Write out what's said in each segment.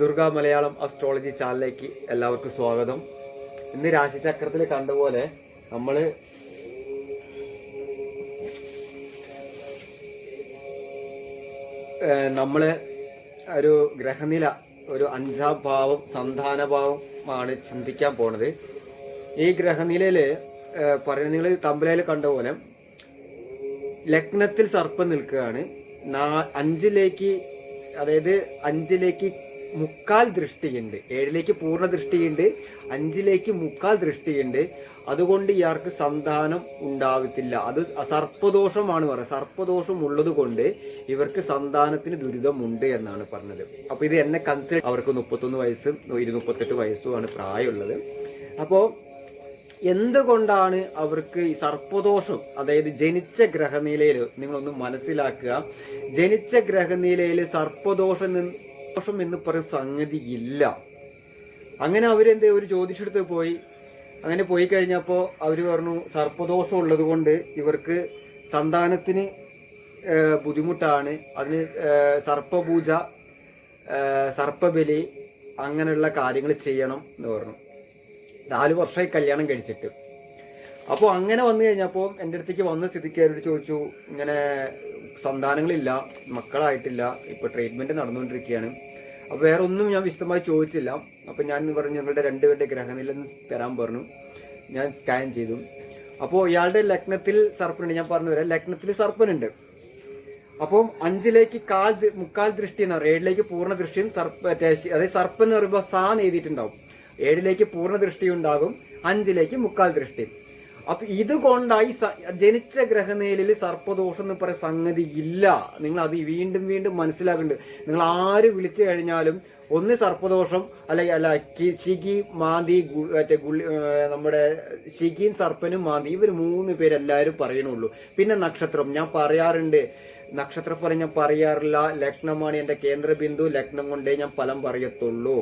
Durga Malayalam astrology ചാനലിലേക്ക് എല്ലാവർക്കും സ്വാഗതം. ഇന്ന് രാശിചക്രത്തിൽ കണ്ടുപോലെ നമ്മൾ നമ്മൾ ഒരു ഗ്രഹനില ഒരു അഞ്ചാം ഭാവം സന്താന ഭാവമാണ് ചിന്തിക്കാൻ പോണത്. ഈ ഗ്രഹനിലയിൽ ഏഹ് പറയുന്നത് നിങ്ങൾ തമ്പലയിൽ കണ്ട പോലെ ലഗ്നത്തിൽ സർപ്പം നിൽക്കുകയാണ്. അഞ്ചിലേക്ക് അതായത് അഞ്ചിലേക്ക് മുക്കാൽ ദൃഷ്ടിയുണ്ട്. ഏഴിലേക്ക് പൂർണ ദൃഷ്ടിയുണ്ട് അഞ്ചിലേക്ക് മുക്കാൽ ദൃഷ്ടിയുണ്ട്. അതുകൊണ്ട് ഇയാൾക്ക് സന്താനം ഉണ്ടാവത്തില്ല അത് സർപ്പദോഷമാണ് പറയുന്നത്. സർപ്പദോഷം ഉള്ളത് കൊണ്ട് ഇവർക്ക് സന്താനത്തിന് ദുരിതമുണ്ട് എന്നാണ് പറഞ്ഞത്. അപ്പൊ ഇത് എന്നെ കൺസിഡർ അവർക്ക് മുപ്പത്തൊന്ന് വയസ്സും ഇരു മുപ്പത്തെട്ട് വയസ്സുമാണ് പ്രായമുള്ളത്. അപ്പോ എന്തുകൊണ്ടാണ് അവർക്ക് ഈ സർപ്പദോഷം? അതായത് ജനിച്ച ഗ്രഹനിലയിൽ നിങ്ങളൊന്ന് മനസ്സിലാക്കുക. ജനിച്ച ഗ്രഹനിലയിൽ സർപ്പദോഷം ദോഷം എന്ന് പറയുന്ന സംഗതി ഇല്ല. അങ്ങനെ അവരെന്ത് ഒരു ജ്യോതിഷടുത്ത് പോയി. അങ്ങനെ പോയി കഴിഞ്ഞപ്പോൾ അവർ പറഞ്ഞു സർപ്പദോഷം ഉള്ളത് കൊണ്ട് ഇവർക്ക് സന്താനത്തിന് ബുദ്ധിമുട്ടാണ്. അതിന് സർപ്പപൂജ സർപ്പബലി അങ്ങനെയുള്ള കാര്യങ്ങൾ ചെയ്യണം എന്ന് പറഞ്ഞു. നാല് വർഷമായി കല്യാണം കഴിച്ചിട്ട്. അപ്പോൾ അങ്ങനെ വന്നു കഴിഞ്ഞപ്പോൾ എന്റെ അടുത്തേക്ക് വന്ന സ്ഥിതിക്ക് അവരോട് ചോദിച്ചു ഇങ്ങനെ സന്താനങ്ങളില്ല മക്കളായിട്ടില്ല ഇപ്പോൾ ട്രീറ്റ്മെന്റ് നടന്നുകൊണ്ടിരിക്കുകയാണ്. അപ്പോൾ വേറെ ഒന്നും ഞാൻ വിശദമായി ചോദിച്ചില്ല. അപ്പോൾ ഞാൻ പറഞ്ഞു ഞങ്ങളുടെ രണ്ടുപേരുടെ ഗ്രഹനില തരാൻ പറഞ്ഞു. ഞാൻ സ്കാൻ ചെയ്തു. അപ്പോൾ ഇയാളുടെ ലഗ്നത്തിൽ സർപ്പനുണ്ട്. ഞാൻ പറഞ്ഞു തരാം. ലഗ്നത്തിൽ സർപ്പനുണ്ട്. അപ്പം അഞ്ചിലേക്ക് കാൽ മുക്കാൽ ദൃഷ്ടി എന്ന് പറയും. ഏഴിലേക്ക് പൂർണ ദൃഷ്ടിയും സർപ്പ അതായത് സർപ്പം എന്ന് പറയുമ്പോൾ സാൻ എഴുതിയിട്ടുണ്ടാവും. ഏഴിലേക്ക് പൂർണ ദൃഷ്ടി ഉണ്ടാകും. അഞ്ചിലേക്ക് മുക്കാൽ ദൃഷ്ടി. അപ്പൊ ഇതുകൊണ്ടായി ജനിച്ച ഗ്രഹനിലയിൽ സർപ്പദോഷം എന്ന് പറയുന്ന സംഗതി ഇല്ല. നിങ്ങൾ അത് വീണ്ടും വീണ്ടും മനസ്സിലാക്കുന്നുണ്ട് നിങ്ങൾ ആര് വിളിച്ചു കഴിഞ്ഞാലും ഒന്ന് സർപ്പദോഷം അല്ലെങ്കിൽ അല്ല ശിഖി മാന്തി മറ്റേ ഗുളി നമ്മുടെ ശിഖിയും സർപ്പനും മാന്തി ഇവർ മൂന്ന് പേരെല്ലാവരും പറയണുള്ളൂ. പിന്നെ നക്ഷത്രം ഞാൻ പറയാറുണ്ട്. നക്ഷത്രഫലം ഞാൻ പറയാറില്ല. ലഗ്നമാണ് എന്റെ കേന്ദ്ര ബിന്ദു ലഗ്നം കൊണ്ടേ ഞാൻ ഫലം പറയത്തുള്ളൂ.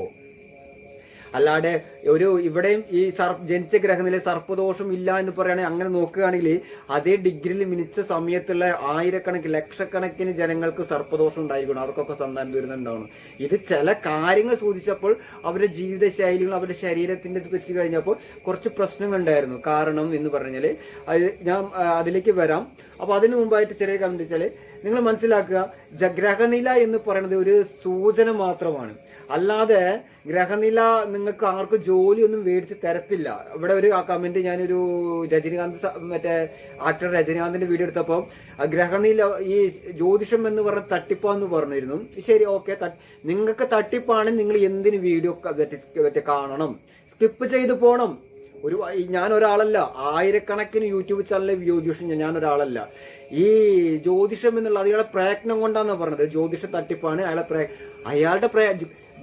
അല്ലാതെ ഒരു ഇവിടെയും ഈ സർ ജനിച്ച ഗ്രഹനില സർപ്പദോഷം ഇല്ല എന്ന് പറയുകയാണെങ്കിൽ അങ്ങനെ നോക്കുകയാണെങ്കിൽ അതേ ഡിഗ്രിയിൽ മിനിച്ച സമയത്തുള്ള ആയിരക്കണക്കിന് ലക്ഷക്കണക്കിന് ജനങ്ങൾക്ക് സർപ്പദോഷം ഉണ്ടായിരിക്കണം. അവർക്കൊക്കെ സന്താനം ദുരിതമുണ്ടാവണം ഇത് ചില കാര്യങ്ങൾ സൂചിച്ചപ്പോൾ അവരുടെ ജീവിതശൈലികൾ അവരുടെ ശരീരത്തിന്റെ ഇത് വെച്ച് കഴിഞ്ഞപ്പോൾ കുറച്ച് പ്രശ്നങ്ങൾ ഉണ്ടായിരുന്നു. കാരണം എന്ന് പറഞ്ഞാൽ അത് ഞാൻ അതിലേക്ക് വരാം. അപ്പൊ അതിനു മുമ്പായിട്ട് ചെറിയ കമന്റ് വെച്ചാൽ നിങ്ങൾ മനസ്സിലാക്കുക ഗ്രഹനില എന്ന് പറയുന്നത് ഒരു സൂചന മാത്രമാണ്. അല്ലാതെ ഗ്രഹനില നിങ്ങൾക്ക് ആർക്കും ജോലിയൊന്നും മേടിച്ച് തരത്തില്ല. ഇവിടെ ഒരു കമന്റ് ഞാനൊരു രജനീകാന്ത് മറ്റേ ആക്ടർ രജനീകാന്തിന്റെ വീഡിയോ എടുത്തപ്പോൾ ഗ്രഹനില ഈ ജ്യോതിഷം എന്ന് പറഞ്ഞ തട്ടിപ്പാന്ന് പറഞ്ഞിരുന്നു. ശരി ഓക്കെ നിങ്ങൾക്ക് തട്ടിപ്പാണ് നിങ്ങൾ എന്തിന് വീഡിയോ മറ്റേ കാണണം? സ്കിപ്പ് ചെയ്ത് പോണം. ഒരു ഞാൻ ഒരാളല്ല ആയിരക്കണക്കിന് യൂട്യൂബ് ചാനലിലെ ജ്യോതിഷം ഞാൻ ഒരാളല്ല ഈ ജ്യോതിഷം എന്നുള്ള അയാളെ പ്രയത്നം കൊണ്ടാന്ന് പറഞ്ഞത്. ജ്യോതിഷ തട്ടിപ്പാണ് അയാളെ പ്രയ അയാളുടെ പ്രയ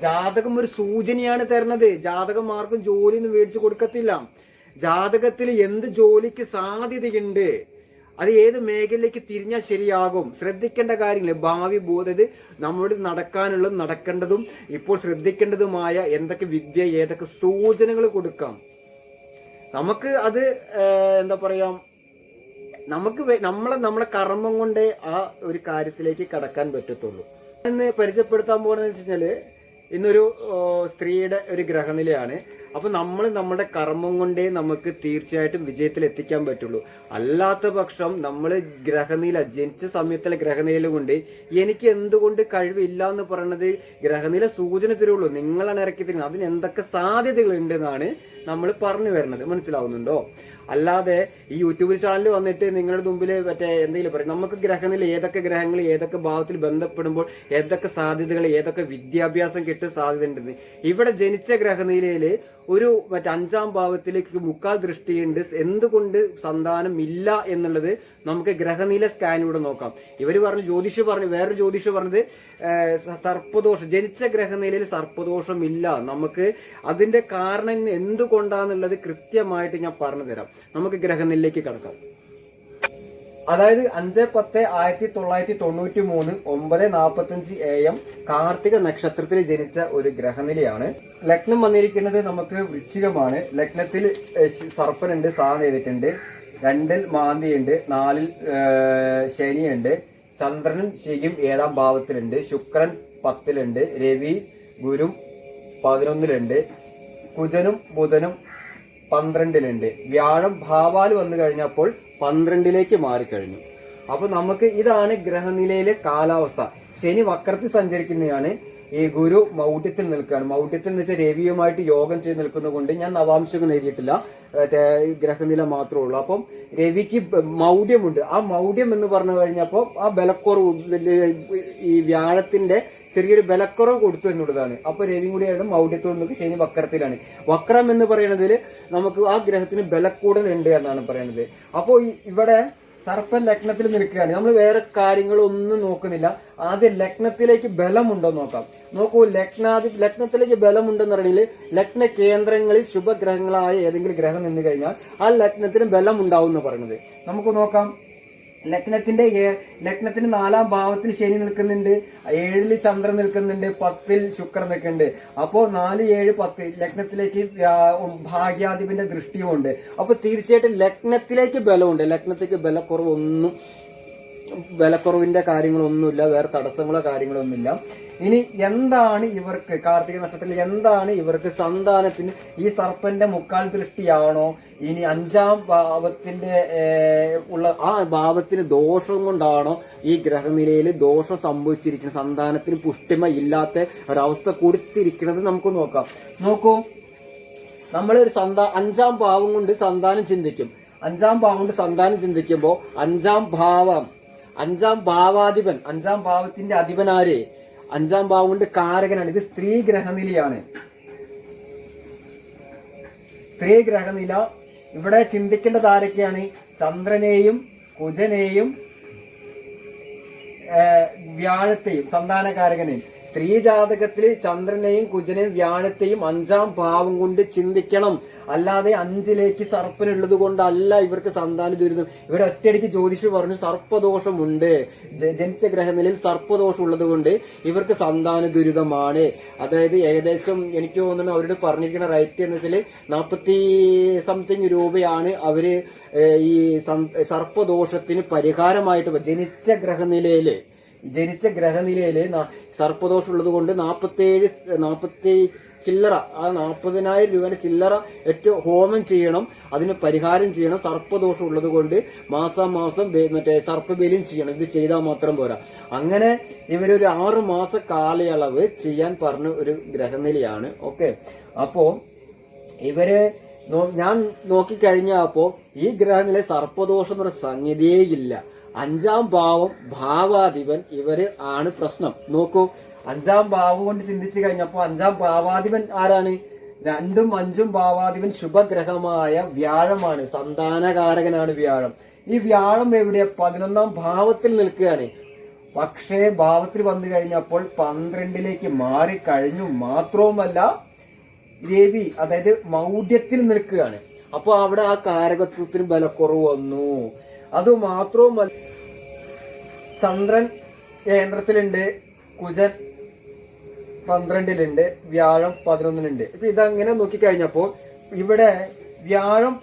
ജാതകം ഒരു സൂചനയാണ് തരുന്നത്. ജാതകം ആർക്കും ജോലി ഒന്നും മേടിച്ചു കൊടുക്കത്തില്ല. ജാതകത്തിൽ എന്ത് ജോലിക്ക് സാധ്യതയുണ്ട് അത് ഏത് മേഖലയിലേക്ക് തിരിഞ്ഞാൽ ശരിയാകും? ശ്രദ്ധിക്കേണ്ട കാര്യങ്ങൾ ഭാവി ബോധത് നമ്മളോട് നടക്കാനുള്ളതും നടക്കേണ്ടതും ഇപ്പോൾ ശ്രദ്ധിക്കേണ്ടതുമായ എന്തൊക്കെ വിദ്യ ഏതൊക്കെ സൂചനകൾ കൊടുക്കാം. നമുക്ക് അത് എന്താ പറയാം നമുക്ക് നമ്മളെ നമ്മളെ കർമ്മം കൊണ്ടേ ആ ഒരു കാര്യത്തിലേക്ക് കടക്കാൻ പറ്റത്തുള്ളൂ. എന്ന് പരിചയപ്പെടുത്താൻ പോകണമെന്ന് വെച്ച് കഴിഞ്ഞാൽ ഇന്നൊരു സ്ത്രീയുടെ ഒരു ഗ്രഹനിലയാണ്. അപ്പൊ നമ്മൾ നമ്മുടെ കർമ്മം കൊണ്ടേ നമുക്ക് തീർച്ചയായിട്ടും വിജയത്തിൽ എത്തിക്കാൻ പറ്റുള്ളൂ. അല്ലാത്ത പക്ഷം നമ്മൾ ഗ്രഹനില ജനിച്ച സമയത്തിലെ ഗ്രഹനില കൊണ്ട് എനിക്ക് എന്തുകൊണ്ട് കഴിവില്ല എന്ന് പറയുന്നത് ഗ്രഹനില സൂചന തരുള്ളൂ. നിങ്ങളാണ് ഇറക്കി തരുന്നത്. അതിന് എന്തൊക്കെ സാധ്യതകൾ ഉണ്ടെന്നാണ് നമ്മൾ പറഞ്ഞു വരുന്നത്. മനസ്സിലാവുന്നുണ്ടോ? അല്ലാതെ ഈ യൂട്യൂബ് ചാനൽ വന്നിട്ട് നിങ്ങളുടെ മുമ്പിൽ മറ്റേ എന്തെങ്കിലും പറയും. നമുക്ക് ഗ്രഹങ്ങളിൽ ഏതൊക്കെ ഗ്രഹങ്ങൾ ഏതൊക്കെ ഭാവത്തിൽ ബന്ധപ്പെടുമ്പോൾ ഏതൊക്കെ സാധ്യതകൾ ഏതൊക്കെ വിദ്യാഭ്യാസം കിട്ടും സാധ്യത ഉണ്ടെന്ന് ഇവിടെ ജനിച്ച ഗ്രഹനിലയിൽ ഒരു മറ്റേ അഞ്ചാം ഭാവത്തിലേക്ക് മുക്കാൽ ദൃഷ്ടിയുണ്ട്. എന്തുകൊണ്ട് സന്താനം ഇല്ല എന്നുള്ളത് നമുക്ക് ഗ്രഹനില സ്കാനിലൂടെ നോക്കാം. ഇവർ പറഞ്ഞു ജ്യോതിഷ് പറഞ്ഞു വേറൊരു ജ്യോതിഷ് പറഞ്ഞത് സർപ്പദോഷം ജനിച്ച ഗ്രഹനിലയിൽ സർപ്പദോഷം ഇല്ല. നമുക്ക് അതിന്റെ കാരണം എന്തുകൊണ്ടാന്നുള്ളത് കൃത്യമായിട്ട് ഞാൻ പറഞ്ഞു തരാം. നമുക്ക് ഗ്രഹനിലയിലേക്ക് കടക്കാം. അതായത് അഞ്ച് പത്ത് ആയിരത്തി തൊള്ളായിരത്തി തൊണ്ണൂറ്റി മൂന്ന് ഒമ്പത് നാൽപ്പത്തഞ്ച് എ എം കാർത്തിക നക്ഷത്രത്തിൽ ജനിച്ച ഒരു ഗ്രഹനിലയാണ്. ലഗ്നം വന്നിരിക്കുന്നത് നമുക്ക് വൃശ്ചികമാണ്. ലഗ്നത്തിൽ സർപ്പനുണ്ട് സാ ചെയ്തിട്ടുണ്ട് രണ്ടിൽ മാന്തിയുണ്ട് നാലിൽ ശനിയുണ്ട്. ചന്ദ്രനും ശനിയും ഏഴാം ഭാവത്തിലുണ്ട്. ശുക്രൻ പത്തിലുണ്ട്. രവി ഗുരു പതിനൊന്നിലുണ്ട്. കുജനും ബുധനും പന്ത്രണ്ടിലുണ്ട്. വ്യാഴം ഭാവാൽ വന്നു കഴിഞ്ഞപ്പോൾ പന്ത്രണ്ടിലേക്ക് മാറിക്കഴിഞ്ഞു. അപ്പൊ നമുക്ക് ഇതാണ് ഗ്രഹനിലയിലെ കാലാവസ്ഥ. ശനി വക്രത്തിൽ സഞ്ചരിക്കുന്നതാണ്. ഈ ഗുരു മൗഢ്യത്തിൽ നിൽക്കുകയാണ്. മൗഢ്യത്തിൽ എന്ന് വെച്ചാൽ രവിയുമായിട്ട് യോഗം ചെയ്ത് നിൽക്കുന്നത് കൊണ്ട് ഞാൻ നവാംശകം എഴുതിയിട്ടില്ല. ഗ്രഹനില മാത്രമേ ഉള്ളൂ. അപ്പം രവിക്ക് മൗഢ്യമുണ്ട്. ആ മൗഢ്യം എന്ന് പറഞ്ഞു കഴിഞ്ഞപ്പോൾ ആ ബലക്കുറവ് ഈ വ്യാഴത്തിന്റെ ചെറിയൊരു ബലക്കുറവ് കൊടുത്തു എന്നുള്ളതാണ്. അപ്പൊ രവി കൂടിയാണ് മൗഢ്യത്തോട് നിൽക്കുക ശനി വക്രത്തിലാണ്. വക്രം എന്ന് പറയുന്നതിൽ നമുക്ക് ആ ഗ്രഹത്തിന് ബലക്കൂടൽ ഉണ്ട് എന്നാണ് പറയുന്നത്. അപ്പോൾ ഇവിടെ സർപ്പൻ ലഗ്നത്തിൽ നിൽക്കുകയാണ്. നമ്മൾ വേറെ കാര്യങ്ങളൊന്നും നോക്കുന്നില്ല. ആദ്യം ലഗ്നത്തിലേക്ക് ബലമുണ്ടോ നോക്കാം. നോക്കൂ ലഗ്നാദി ലഗ്നത്തിലേക്ക് ബലമുണ്ടെന്ന് പറയണെങ്കിൽ ലഗ്ന കേന്ദ്രങ്ങളിൽ ശുഭഗ്രഹങ്ങളായ ഏതെങ്കിലും ഗ്രഹം നിന്ന് കഴിഞ്ഞാൽ ആ ലഗ്നത്തിന് ബലമുണ്ടാവും എന്ന് പറയുന്നത്. നമുക്ക് നോക്കാം. ലഗ്നത്തിന്റെ ലഗ്നത്തിന് നാലാം ഭാവത്തിൽ ശനി നിൽക്കുന്നുണ്ട് ഏഴിൽ ചന്ദ്രൻ നിൽക്കുന്നുണ്ട് പത്തിൽ ശുക്രൻ നിൽക്കുന്നുണ്ട്. അപ്പോ നാല് ഏഴ് പത്ത് ലഗ്നത്തിലേക്ക് ഭാഗ്യാധിപന്റെ ദൃഷ്ടിയുമുണ്ട് അപ്പൊ തീർച്ചയായിട്ടും ലഗ്നത്തിലേക്ക് ബലമുണ്ട്. ലഗ്നത്തിലേക്ക് ബലക്കുറവൊന്നും വിലക്കുറവിന്റെ കാര്യങ്ങളൊന്നുമില്ല വേറെ തടസ്സങ്ങളോ കാര്യങ്ങളൊന്നുമില്ല. ഇനി എന്താണ് ഇവർക്ക് കാർത്തിക നക്ഷത്രത്തിൽ എന്താണ് ഇവർക്ക് സന്താനത്തിന് ഈ സർപ്പന്റെ മുക്കാൽ ദൃഷ്ടിയാണോ? ഇനി അഞ്ചാം ഭാവത്തിന്റെ ഉള്ള ആ ഭാവത്തിന് ദോഷം കൊണ്ടാണോ ഈ ഗ്രഹനിലയിൽ ദോഷം സംഭവിച്ചിരിക്കുന്നത്? സന്താനത്തിന് പുഷ്ടിമ ഇല്ലാത്ത ഒരവസ്ഥ കൊടുത്തിരിക്കുന്നത് നമുക്ക് നോക്കാം. നോക്കൂ നമ്മൾ ഒരു സന്താ അഞ്ചാം ഭാവം കൊണ്ട് സന്താനം ചിന്തിക്കും. അഞ്ചാം ഭാവം കൊണ്ട് സന്താനം ചിന്തിക്കുമ്പോൾ അഞ്ചാം ഭാവം അഞ്ചാം ഭാവാധിപൻ അഞ്ചാം ഭാവത്തിന്റെ അധിപനാര്? അഞ്ചാം ഭാവം കൊണ്ട് കാരകനാണ്. ഇത് സ്ത്രീ ഗ്രഹനിലയാണ്. സ്ത്രീ ഗ്രഹനില ഇവിടെ ചിന്തിക്കേണ്ടത് ആരൊക്കെയാണ്? ചന്ദ്രനെയും കുജനെയും വ്യാഴത്തെയും സന്താനകാരകനെയും. സ്ത്രീ ജാതകത്തിൽ ചന്ദ്രനെയും കുജനെയും വ്യാഴത്തെയും അഞ്ചാം ഭാവം കൊണ്ട് ചിന്തിക്കണം. അല്ലാതെ അഞ്ചിലേക്ക് സർപ്പനുള്ളത് കൊണ്ടല്ല ഇവർക്ക് സന്താന ദുരിതം ഇവർ ഒറ്റയടിക്ക് ജ്യോതിഷ് പറഞ്ഞു സർപ്പദോഷമുണ്ട്. ജനിച്ച ഗ്രഹനിലയിൽ സർപ്പദോഷം ഉള്ളത് കൊണ്ട് ഇവർക്ക് സന്താന ദുരിതമാണ്. അതായത് ഏകദേശം എനിക്ക് തോന്നുന്നു അവരോട് പറഞ്ഞിരിക്കുന്ന റേറ്റ് എന്ന് വെച്ചാൽ നാൽപ്പത്തി സംതിങ് രൂപയാണ് അവർ ഈ സർപ്പദോഷത്തിന് പരിഹാരമായിട്ട് ജനിച്ച ഗ്രഹനിലയിൽ. ജനിച്ച ഗ്രഹനിലയിൽ സർപ്പദോഷം ഉള്ളത് കൊണ്ട് നാൽപ്പത്തേഴ് നാൽപ്പത്തി ചില്ലറ ആ നാൽപ്പതിനായിരം രൂപയുടെ ചില്ലറ ഏറ്റവും ഹോമം ചെയ്യണം അതിന് പരിഹാരം ചെയ്യണം സർപ്പദോഷം ഉള്ളത് കൊണ്ട് മാസം മാസം ബെ- മറ്റേ സർപ്പബലിയും ചെയ്യണം ഇത് ചെയ്താൽ മാത്രം പോരാ. അങ്ങനെ ഇവരൊരു ആറ് മാസ കാലയളവ് ചെയ്യാൻ പറഞ്ഞ ഒരു ഗ്രഹനിലയാണ് ഓക്കെ? അപ്പോ ഇവർ ഞാൻ നോക്കിക്കഴിഞ്ഞപ്പോ ഈ ഗ്രഹനിലെ സർപ്പദോഷം എന്നൊരു സംഗതിയേ ഇല്ല. അഞ്ചാം ഭാവം ഭാവാധിപൻ ഇവർ ആണ് പ്രശ്നം. നോക്കൂ അഞ്ചാം ഭാവം കൊണ്ട് ചിന്തിച്ചു കഴിഞ്ഞപ്പോ അഞ്ചാം ഭാവാധിപൻ ആരാണ്? രണ്ടും അഞ്ചും ഭാവാധിപൻ ശുഭഗ്രഹമായ വ്യാഴമാണ്. സന്താനകാരകനാണ് വ്യാഴം. ഈ വ്യാഴം എവിടെ? പതിനൊന്നാം ഭാവത്തിൽ നിൽക്കുകയാണ്. പക്ഷേ ഭാവത്തിൽ വന്നു കഴിഞ്ഞപ്പോൾ പന്ത്രണ്ടിലേക്ക് മാറിക്കഴിഞ്ഞു മാത്രവുമല്ല രവി അതായത് മൗഢ്യത്തിൽ നിൽക്കുകയാണ്. അപ്പൊ അവിടെ ആ കാരകത്വത്തിന് ബലക്കുറവ് വന്നു. അത് മാത്രവുമല്ല ചന്ദ്രൻ കേന്ദ്രത്തിലുണ്ട് കുജൻ പന്ത്രണ്ടിലുണ്ട് വ്യാഴം പതിനൊന്നിലുണ്ട്. ഇപ്പൊ ഇതങ്ങനെ നോക്കിക്കഴിഞ്ഞപ്പോൾ ഇവിടെ വ്യാഴം